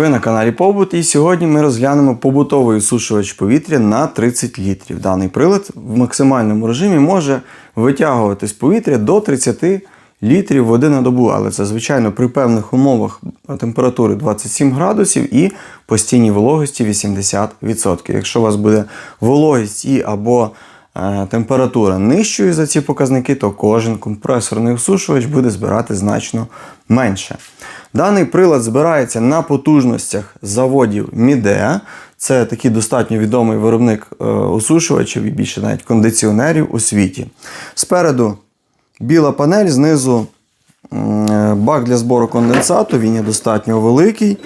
Ви на каналі Побут і сьогодні ми розглянемо побутовий осушувач повітря на 30 літрів. Даний прилад в максимальному режимі може витягувати з повітря до 30 літрів води на добу, але це звичайно при певних умовах температури 27 градусів і постійній вологості 80%. Якщо у вас буде вологість і або температура нижчою за ці показники, то кожен компресорний осушувач буде збирати значно менше. Даний прилад збирається на потужностях заводів Midea. Це такий достатньо відомий виробник е, осушувачів і більше навіть кондиціонерів у світі. Спереду біла панель, знизу е, бак для збору конденсату, він є достатньо великий.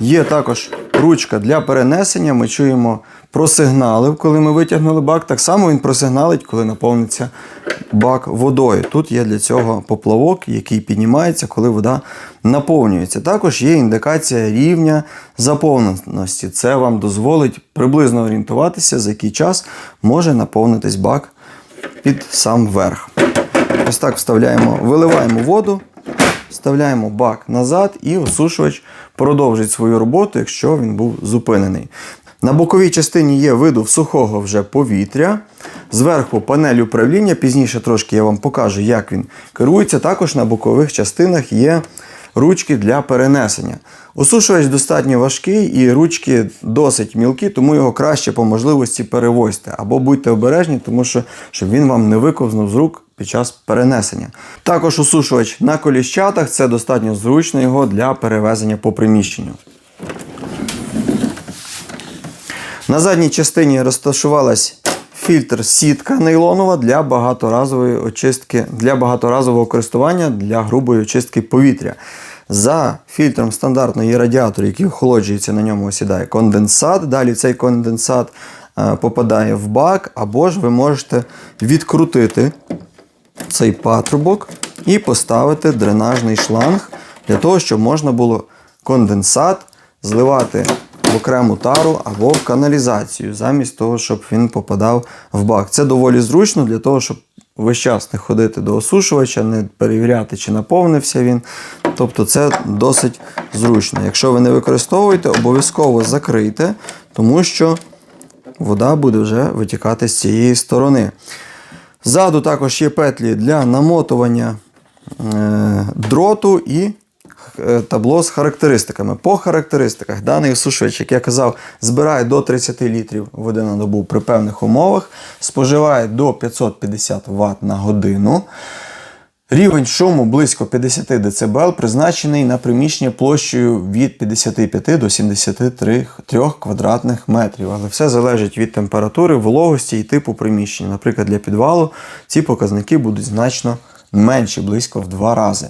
Є також ручка для перенесення. Ми чуємо просигналив, коли ми витягнули бак. Так само він просигналить, коли наповниться бак водою. Тут є для цього поплавок, який піднімається, коли вода наповнюється. Також є індикація рівня заповненості. Це вам дозволить приблизно орієнтуватися, за який час може наповнитись бак під сам верх. Ось так вставляємо, виливаємо воду, вставляємо бак назад і осушувач продовжить свою роботу, якщо він був зупинений. На боковій частині є видув сухого вже повітря. Зверху панель управління. Пізніше трошки я вам покажу, як він керується. Також на бокових частинах є ручки для перенесення. Осушувач достатньо важкий і ручки досить мілкі, тому його краще по можливості перевозьте. Або будьте обережні, тому що щоб він вам не виковзнув з рук під час перенесення. Також осушувач на коліщатах це достатньо зручно його для перевезення по приміщенню. На задній частині розташувалась фільтр сітка нейлонова для багаторазової очистки, для багаторазового користування для грубої очистки повітря. За фільтром стандартно є радіатор, який охолоджується, на ньому осідає конденсат. Далі цей конденсат е, попадає в бак, або ж ви можете відкрутити цей патрубок і поставити дренажний шланг для того, щоб можна було конденсат зливати в окрему тару або в каналізацію, замість того, щоб він попадав в бак. Це доволі зручно для того, щоб весь час не ходити до осушувача, не перевіряти, чи наповнився він. Тобто це досить зручно. Якщо ви не використовуєте, обов'язково закрийте, тому що вода буде вже витікати з цієї сторони. Ззаду також є петлі для намотування е, дроту і е, табло з характеристиками. По характеристиках даний сушвич, як я казав, збирає до 30 літрів води на добу при певних умовах, споживає до 550 Вт на годину. Рівень шуму близько 50 дБ призначений на приміщення площею від 55 до 73 квадратних метрів. Але все залежить від температури, вологості і типу приміщення. Наприклад, для підвалу ці показники будуть значно менші, близько в два рази.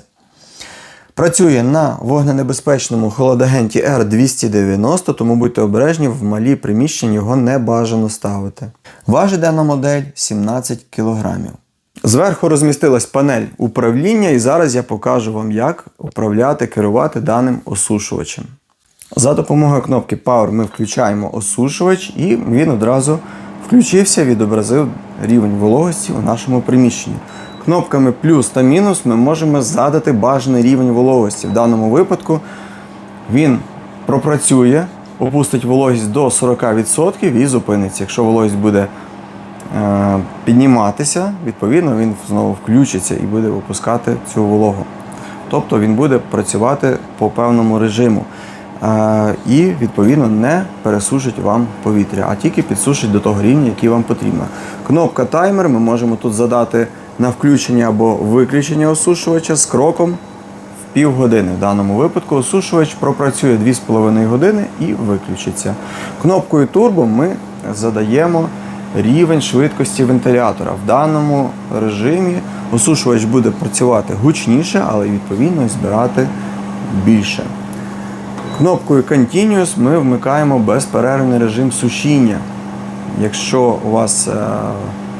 Працює на вогненебезпечному холодагенті R290, тому будьте обережні, в малі приміщення його не бажано ставити. Важить дана модель 17 кг. Зверху розмістилась панель управління, і зараз я покажу вам, як управляти, керувати даним осушувачем. За допомогою кнопки Power ми включаємо осушувач, і він одразу включився, відобразив рівень вологості у нашому приміщенні. Кнопками плюс та мінус ми можемо задати бажаний рівень вологості. В даному випадку він пропрацює, опустить вологість до 40% і зупиниться. Якщо вологість буде е, підніматися, відповідно він знову включиться і буде випускати цю вологу. Тобто він буде працювати по певному режиму. Е, і відповідно не пересушить вам повітря, а тільки підсушить до того рівня, який вам потрібно. Кнопка таймер ми можемо тут задати на включення або виключення осушувача з кроком в півгодини. В даному випадку осушувач пропрацює 2,5 години і виключиться. Кнопкою турбо ми задаємо рівень швидкості вентилятора. В даному режимі осушувач буде працювати гучніше, але відповідно збирати більше. Кнопкою Continuous ми вмикаємо безперервний режим сушіння. Якщо у вас е,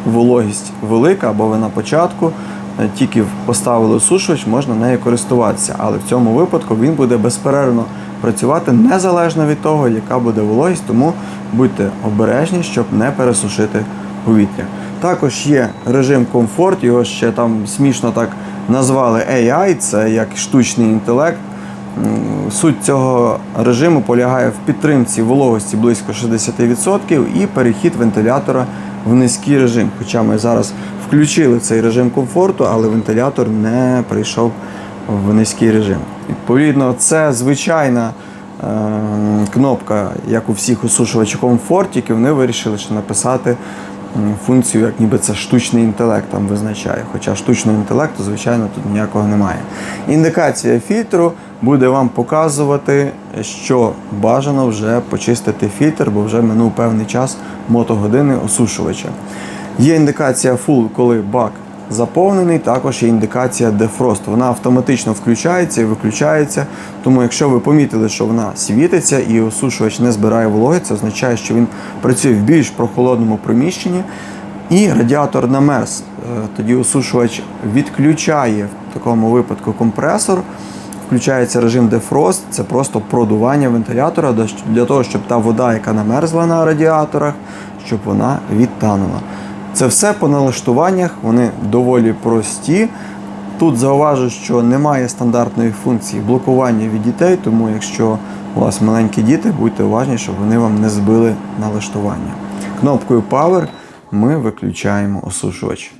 вологість велика або ви на початку, е, тільки поставили осушувач, можна нею користуватися. Але в цьому випадку він буде безперервно працювати незалежно від того, яка буде вологість, тому будьте обережні, щоб не пересушити повітря. Також є режим комфорт, його ще там смішно так назвали AI, це як штучний інтелект. Суть цього режиму полягає в підтримці вологості близько 60% і перехід вентилятора в низький режим. Хоча ми зараз включили цей режим комфорту, але вентилятор не прийшов в низький режим. Відповідно, це звичайна е, кнопка, як у всіх осушувачів комфорт, тільки вони вирішили ще написати функцію, як ніби це штучний інтелект там визначає. Хоча штучного інтелекту, звичайно, тут ніякого немає. Індикація фільтру буде вам показувати, що бажано вже почистити фільтр, бо вже минув певний час мотогодини осушувача. Є індикація full, коли бак заповнений, також є індикація defrost. Вона автоматично включається і виключається. Тому, якщо ви помітили, що вона світиться і осушувач не збирає вологи, це означає, що він працює в більш прохолодному приміщенні. І радіатор намерз. Е, Тоді осушувач відключає в такому випадку компресор. Включається режим defrost, це просто продування вентилятора для того, щоб та вода, яка намерзла на радіаторах, щоб вона відтанула. Це все по налаштуваннях, вони доволі прості. Тут зауважу, що немає стандартної функції блокування від дітей, тому якщо у вас маленькі діти, будьте уважні, щоб вони вам не збили налаштування. Кнопкою Power ми виключаємо осушувач.